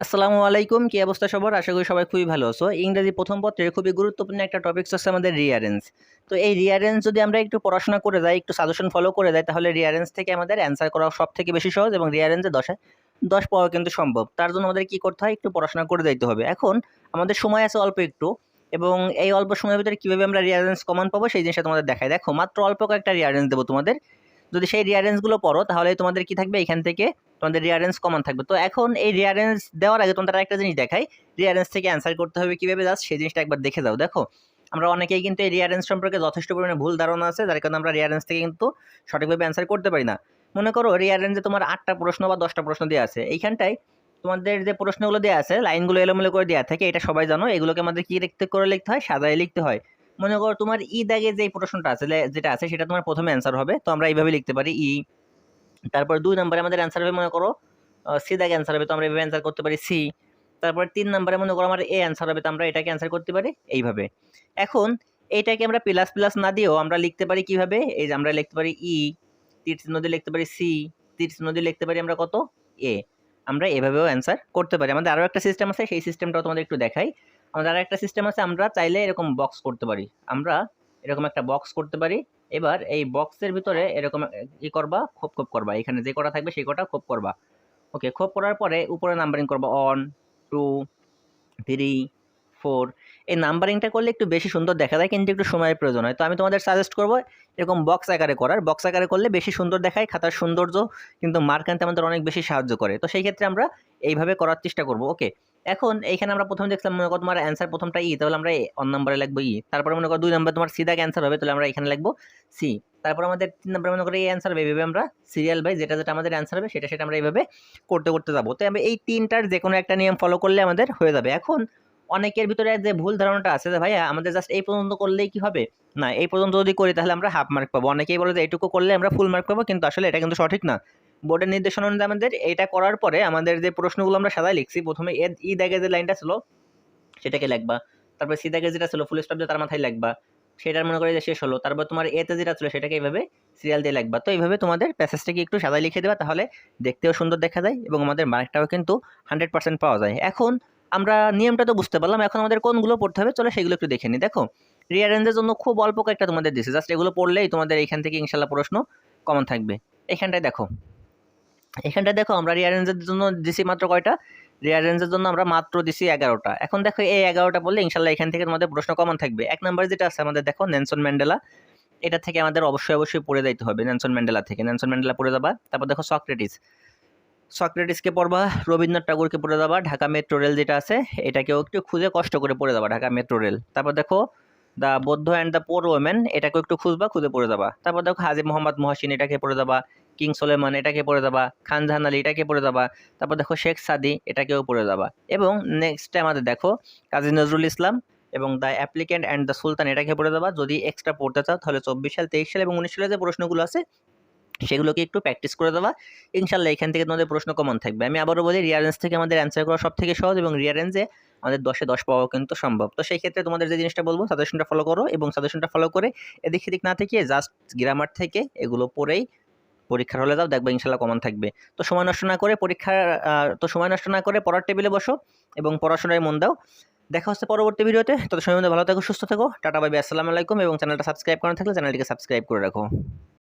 আসসালামু আলাইকুম। কি অবস্থা সবার? আশা করি সবাই খুবই ভালো আছো। ইংরেজি প্রথম পত্রের খুবই গুরুত্বপূর্ণ একটা টপিকস হচ্ছে আমাদের রিয়ারেন্স তো এই রিয়ারেন্স যদি আমরা একটু পড়াশোনা করে যাই, একটু সাজেশন ফলো করে যাই, তাহলে রিয়ারেন্স থেকে আমাদের অ্যান্সার করা সব থেকে বেশি সহজ এবং রিয়ারেন্সে দশে দশ পাওয়া কিন্তু সম্ভব। তার জন্য আমাদের কি করতে হয়? একটু পড়াশোনা করে যাইতে হবে। এখন আমাদের সময় আছে অল্প একটু এবং এই অল্প সময়ের ভিতরে কীভাবে আমরা রিয়ারেন্স কমান পাবো সেই জিনিসটা তোমাদের দেখায় দেখো, মাত্র অল্প কয়েকটা রিয়ারেন্স দেবো তোমাদের। যদি সেই রিয়ারেন্সগুলো পড়ো, তাহলে তোমাদের কি থাকবে? এখান থেকে তোমাদের রিয়ারেন্স কমন থাকবে। তো এখন এই রিয়ারেন্স দেওয়ার আগে তোমাদের একটা জিনিস দেখাই। রিয়ারেন্স থেকে অ্যান্সার করতে হবে কীভাবে? জাস্ট সেই জিনিসটা একবার দেখে যাও। দেখো, আমরা অনেকেই কিন্তু এই রিয়ারেন্স সম্পর্কে যথেষ্ট পরিমাণে ভুল ধারণা আছে, যার কারণে আমরা রিয়ারেন্স থেকে কিন্তু সঠিকভাবে অ্যান্সার করতে পারি না। মনে করো রিয়ারেন্সে তোমার আটটা প্রশ্ন বা দশটা প্রশ্ন দেওয়া আছে। এইখানটায় তোমাদের যে প্রশ্নগুলো দেওয়া আছে, লাইনগুলো এলোমেলো করে দেওয়া থাকে, এটা সবাই জানো। এগুলোকে আমাদের কি লিখতে, করে লিখতে হয়? সাজায় লিখতে হয়। মনে করো তোমার ই দাগে যে প্রশ্নটা আছে যেটা আছে সেটা তোমার প্রথমে অ্যান্সার হবে। তো আমরা এইভাবে লিখতে পারি ই। তারপর দুই নম্বরে আমাদের অ্যান্সার হবে মনে করো সি দাগে অ্যান্সার হবে, তো আমরা এইভাবে অ্যান্সার করতে পারি সি। তারপর তিন নম্বরে মনে করো আমার এ অ্যান্সার হবে, তো আমরা এটাকে অ্যান্সার করতে পারি এইভাবে। এখন এইটাকে আমরা প্লাস প্লাস না দিয়েও আমরা লিখতে পারি কীভাবে? এই যে আমরা লিখতে পারি ই, তীর চিহ্ন দিয়ে লিখতে পারি সি, তীর চিহ্ন দিয়ে লিখতে পারি আমরা কত? এ। আমরা এভাবেও অ্যান্সার করতে পারি। আমাদের আরও একটা সিস্টেম আছে, সেই সিস্টেমটাও তোমাদের একটু দেখাই। আমাদের আর একটা সিস্টেম আছে, আমরা চাইলে এরকম বক্স করতে পারি। আমরা এরকম একটা বক্স করতে পারি। এবার এই বক্সের ভিতরে এরকম ই করবা, খোপ খোপ করবা। এখানে যে কটা থাকবে সেই কটা খোপ করবা। ওকে খোপ করার পরে উপরে নাম্বারিং করবা অন টু থ্রি ফোর এই নাম্বারিংটা করলে একটু বেশি সুন্দর দেখা যায়, কিন্তু একটু সময়ের প্রয়োজন হয়। তো আমি তোমাদের সাজেস্ট করব, এরকম বক্স আকারে করার। বক্স আকারে করলে বেশি সুন্দর দেখায়, খাতার সৌন্দর্য কিন্তু মার্ক আনতে আমাদের অনেক বেশি সাহায্য করে। তো সেই ক্ষেত্রে আমরা এইভাবে করার চেষ্টা করব। ওকে এখন এইখানে আমরা প্রথমে দেখলাম, মনে করো তোমার অ্যান্সার প্রথমটা ই তাহলে আমরা অন নাম্বারে লিখব ই তারপরে মনে করো দুই নম্বরে তোমার সিধা অ্যান্সার হবে, তাহলে আমরা এখানে লাগবো সি তারপর আমাদের তিন নম্বরে মনে করো এই অ্যান্সার হবে এইভাবে আমরা সিরিয়াল বাই যেটা যেটা আমাদের অ্যান্সার হবে, সেটা সেটা আমরা এইভাবে করতে করতে যাব। তো এই তিনটার যে কোনো একটা নিয়ম ফলো করলে আমাদের হয়ে যাবে। এখন অনেকের ভিতরে যে ভুল ধারণাটা আছে যে, ভাইয়া, আমাদের জাস্ট এই পর্যন্ত করলেই কি হবে? না, এই পর্যন্ত যদি করি তাহলে আমরা হাফ মার্ক পাবো। অনেকেই বলে যে এইটুকু করলে আমরা ফুল মার্ক পাবো। কিন্তু আসলে এটা কিন্তু সঠিক না। বোর্ডের নির্দেশনা অনুযায়ী আমাদের এটা করার পরে আমাদের যে প্রশ্নগুলো আমরা সাদায় লিখছি, প্রথমে এ, ই দাগে যে লাইনটা ছিল, সেটাকে লিখবা। তারপর সি দাগে যেটা ছিল ফুল স্টপ দিয়ে তার মাথায় লিখবা। সেটার মনে করে যে শেষ হলো। তারপর তোমার এতে যেটা ছিল, সেটাকে এইভাবে সিরিয়াল দিয়ে লাগবা তো এইভাবে তোমাদের প্যাসেজটাকে একটু সাদায় লিখে দেবা, তাহলে দেখতেও সুন্দর দেখা যায় এবং আমাদের মার্কটাও কিন্তু হান্ড্রেড পার্সেন্ট পাওয়া যায়। এখন আমরা নিয়মটা তো বুঝতে পারলাম, এখন আমাদের কোনগুলো পড়তে হবে চলো সেগুলো একটু দেখে নিই। দেখো রিয়ারেঞ্জের জন্য খুব অল্প কয়েকটা তোমাদের দিছে জাস্ট এগুলো পড়লেই তোমাদের এখান থেকে ইনশাল্লাহ প্রশ্ন কমন থাকবে। এখানটায় দেখো এখানটায় দেখো আমরা রিয়ারেঞ্জের জন্য দিছি মাত্র কয়টা? রিয়ারেঞ্জের জন্য আমরা মাত্র দিছি এগারোটা। এখন দেখো এই এগারোটা বললে ইনশাল্লাহ এখান থেকে তোমাদের প্রশ্ন কমন থাকবে। এক নম্বর যেটা আছে আমাদের দেখো নেনসন ম্যান্ডেলা এটা থেকে আমাদের অবশ্যই অবশ্যই পড়ে যাইতে হবে নেনসন ম্যান্ডেলা থেকে। নেনসন ম্যান্ডেলা পড়ে যাবা, তারপর দেখো সক্রেটিস সক্রেটিসকে পড়বা, রবীন্দ্রনাথ ঠাকুরকে পড়ে যাবা, ঢাকা মেট্রো রেল যেটা আছে, এটাকেও একটু খুঁজে কষ্ট করে পড়ে যাবা ঢাকা মেট্রো রেল। তারপর দেখো দ্য বৌদ্ধ অ্যান্ড দ্য পোর ওমেন এটাকেও একটু খুঁজবা, খুঁজে পড়ে যাবা। তারপর দেখো, হাজি মোহাম্মদ মহাসিন এটাকে পড়ে যাবা, কিং সোলেমান এটাকে পড়ে যাবা, খান জাহান আলী এটাকে পড়ে যাবা, তারপর দেখো, শেখ সাদি এটাকেও পড়ে যাবা। এবং নেক্সট আমাদের দেখো, কাজী নজরুল ইসলাম এবং the applicant and the sultan এটাকে পড়ে যাবা। যদি এক্সট্রা পড়তে চাও, তাহলে চব্বিশ সাল, তেইশ সাল এবং উনিশ সালে যে প্রশ্নগুলো আছে সেগুলোকে একটু প্র্যাকটিস করে দেওয়া। ইনশাল্লাহ এখান থেকে তোমাদের প্রশ্ন কমন থাকবে। আমি আবারও বলি রিয়ারেন্স থেকে আমাদের অ্যান্সার করা সব থেকে সহজ এবং রিয়ারেন্সে আমাদের দশে দশ পাওয়া কিন্তু সম্ভব। তো সেই ক্ষেত্রে তোমাদের যে জিনিসটা বলব সাজেশনটা ফলো করো এবং সাজেশনটা ফলো করে এদিক সেদিক না থেকে জাস্ট গ্রামার থেকে এগুলো পড়েই পরীক্ষার হলে যাও দেখবে ইনশাল্লাহ কমন থাকবে। তো সময় নষ্ট না করে পরীক্ষার আহ, তো সময় নষ্ট না করে পড়ার টেবিলে বসো এবং পড়াশোনায় মন দাও। দেখা হচ্ছে পরবর্তী ভিডিওতে। তত সময় মধ্যে ভালো থাকো সুস্থ থাকো। টাটা বাই আসসালামু আলাইকুম এবং চ্যানেলটা সাবস্ক্রাইব করা থাকলে চ্যানেলটিকে সাবস্ক্রাইব করে রাখো।